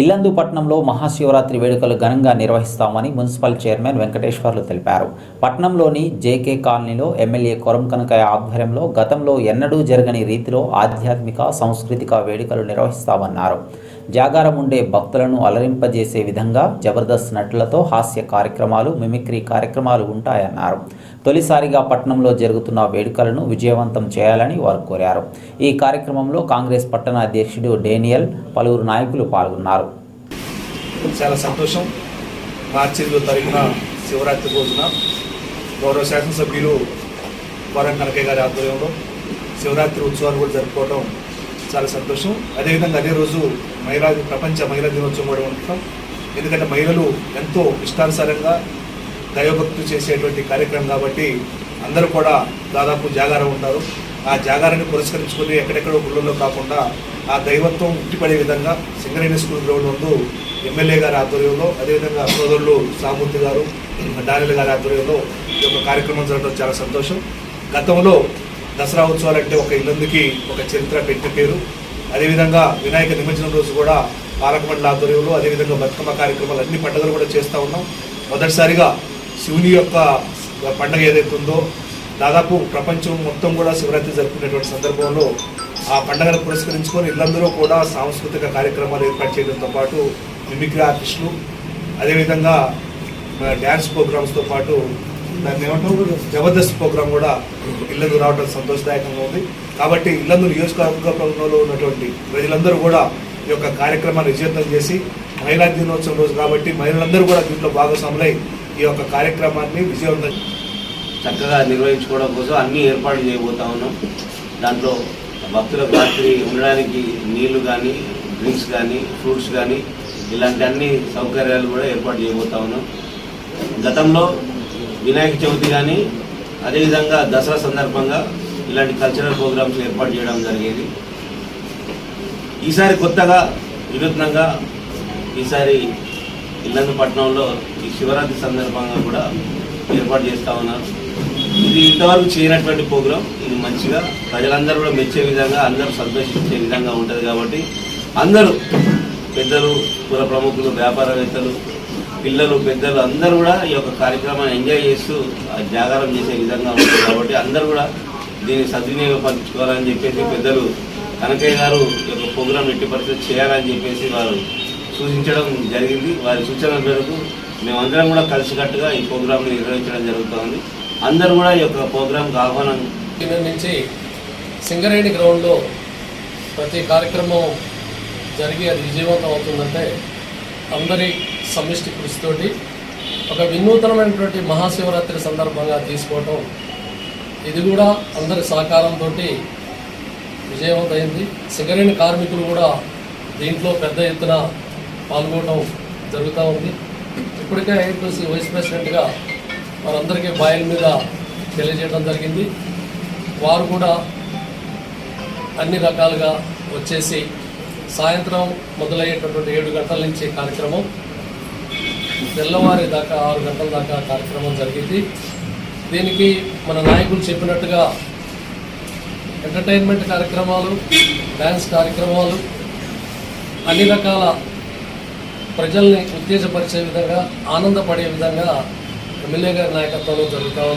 ఇల్లందు పట్టణంలో మహాశివరాత్రి వేడుకలు ఘనంగా నిర్వహిస్తామని మున్సిపల్ చైర్మన్ వెంకటేశ్వర్లు తెలిపారు. పట్టణంలోని జేకే కాలనీలో ఎమ్మెల్యే కొరం కనకయ్య ఆధ్వర్యంలో గతంలో ఎన్నడూ జరగని రీతిలో ఆధ్యాత్మిక సాంస్కృతిక వేడుకలు నిర్వహిస్తామన్నారు. జాగారం ఉండే భక్తులను అలరింపజేసే విధంగా జబర్దస్త్ నటులతో హాస్య కార్యక్రమాలు మిమిక్రీ కార్యక్రమాలు ఉంటాయన్నారు. తొలిసారిగా పట్టణంలో జరుగుతున్న వేడుకలను విజయవంతం చేయాలని వారు కోరారు. ఈ కార్యక్రమంలో కాంగ్రెస్ పట్టణ అధ్యక్షుడు డేనియల్ పలువురు నాయకులు పాల్గొన్నారు. చాలా సంతోషం. మార్చి ఎనిమిదో తారీఖున శివరాత్రి రోజున గౌరవ శాసనసభ్యులు వరం కనకయ్య గారి ఆధ్వర్యంలో శివరాత్రి ఉత్సవాలు కూడా జరుపుకోవడం చాలా సంతోషం. అదేవిధంగా అదే రోజు మహిళా ప్రపంచ మహిళా దినోత్సవం కూడా ఉంటాం. ఎందుకంటే మహిళలు ఎంతో ఇష్టానుసారంగా దైవభక్తులు చేసేటువంటి కార్యక్రమం కాబట్టి అందరూ కూడా దాదాపు జాగారం ఉంటారు. ఆ జాగారాన్ని పురస్కరించుకుని ఎక్కడెక్కడో గుళ్ళల్లో కాకుండా ఆ దైవత్వం ఉట్టిపడే విధంగా సింగరేణి స్కూల్ గ్రౌండ్ నందు ఎమ్మెల్యే గారి ఆధ్వర్యంలో అదేవిధంగా సోదరులు సామూర్తి గారు డానిల్ గారి ఆధ్వర్యంలో ఈ యొక్క కార్యక్రమం జరగడం చాలా సంతోషం. గతంలో దసరా ఉత్సవాలు అంటే ఒక ఇల్లందుకి ఒక చరిత్ర పెట్టి పేరు. అదేవిధంగా వినాయక నిమజ్జనం రోజు కూడా పాలకమండలి ఆధ్వర్యంలో అదేవిధంగా బతుకమ్మ కార్యక్రమాలు అన్ని పండుగలు కూడా చేస్తూ ఉన్నాం. మొదటిసారిగా శివుని యొక్క పండుగ ఏదైతే ఉందో దాదాపు ప్రపంచం మొత్తం కూడా శివరాత్రి జరుపుకునేటువంటి సందర్భంలో ఆ పండుగను పురస్కరించుకొని ఇల్లందరూ కూడా సాంస్కృతిక కార్యక్రమాలు ఏర్పాటు చేయడంతో పాటు మిమిక్రీ ఆర్టిస్టులు అదేవిధంగా డ్యాన్స్ ప్రోగ్రామ్స్తో పాటు దాన్ని ఏమంటాం జబర్దస్త్ ప్రోగ్రామ్ కూడా ఇల్లందు రావడం సంతోషదాయకంగా ఉంది. కాబట్టి ఇల్లందు నియోజకవర్గంలో ఉన్నటువంటి ప్రజలందరూ కూడా ఈ యొక్క కార్యక్రమాన్ని విజయవంతం చేసి మహిళా దినోత్సవం రోజు కాబట్టి మహిళలందరూ కూడా దీంట్లో భాగస్వాములై ఈ యొక్క కార్యక్రమాన్ని విజయవంతం చక్కగా నిర్వహించుకోవడం కోసం అన్ని ఏర్పాట్లు చేయబోతా ఉన్నాం. దాంట్లో భక్తులకు రాత్రి ఉండడానికి నీళ్ళు కానీ డ్రింక్స్ కానీ ఫ్రూట్స్ కానీ ఇలాంటి అన్ని సౌకర్యాలు కూడా ఏర్పాటు చేయబోతా ఉన్నాం. గతంలో వినాయక చవితి కానీ అదేవిధంగా దసరా సందర్భంగా ఇలాంటి కల్చరల్ ప్రోగ్రామ్స్ ఏర్పాటు చేయడం జరిగేది. ఈసారి కొత్తగా వినూత్నంగా ఈసారి ఇల్లందు పట్టణంలో ఈ శివరాత్రి సందర్భంగా కూడా ఏర్పాటు చేస్తా ఉన్నారు. ఇది ఇంతవరకు చేయనటువంటి ప్రోగ్రాం. ఇది మంచిగా ప్రజలందరూ కూడా మెచ్చే విధంగా అందరూ సంతోషించే విధంగా ఉంటుంది కాబట్టి అందరూ పెద్దలు కుల ప్రముఖులు వ్యాపారవేత్తలు పిల్లలు పెద్దలు అందరూ కూడా ఈ యొక్క కార్యక్రమాన్ని ఎంజాయ్ చేస్తూ జాగారం చేసే విధంగా ఉంటుంది కాబట్టి అందరూ కూడా దీన్ని సద్వినియోగపరచుకోవాలని చెప్పేసి పెద్దలు కనకయ్య గారు ఈ యొక్క ప్రోగ్రాం ఎట్టి పరిస్థితి చేయాలని చెప్పేసి వారు సూచించడం జరిగింది. వారి సూచనల మేరకు మేమందరం కూడా కలిసికట్టుగా ఈ ప్రోగ్రాంని నిర్వహించడం జరుగుతోంది. అందరూ కూడా ఈ యొక్క ప్రోగ్రాంకి ఆహ్వానం కింద నుంచి సింగరేణి గ్రౌండ్లో ప్రతి కార్యక్రమం జరిగి అది విజయవంతం అవుతుందంటే అందరి సమిష్టి కృషితోటి ఒక వినూతనమైనటువంటి మహాశివరాత్రి సందర్భంగా తీసుకోవటం ఇది కూడా అందరి సహకారంతో విజయవంతమైంది. సిగరేణి కార్మికులు కూడా దీంట్లో పెద్ద ఎత్తున పాల్గొనడం జరుగుతూ ఉంది. ఇప్పటికే ఐఎన్టీసీ వైస్ ప్రెసిడెంట్గా వారందరికీ బాయిల మీద తెలియజేయడం జరిగింది. వారు కూడా అన్ని రకాలుగా వచ్చేసి సాయంత్రం మొదలయ్యేటటువంటి ఏడు గంటల నుంచి కార్యక్రమం. తెల్లవారి దాకా ఆరు గంటల దాకా కార్యక్రమం జరిగింది. దీనికి మన నాయకులు చెప్పినట్టుగా ఎంటర్టైన్మెంట్ కార్యక్రమాలు డ్యాన్స్ కార్యక్రమాలు అన్ని రకాల ప్రజల్ని ఉత్తేజపరిచే విధంగా ఆనందపడే విధంగా ఎమ్మెల్యే గారి నాయకత్వంలో జరుగుతూ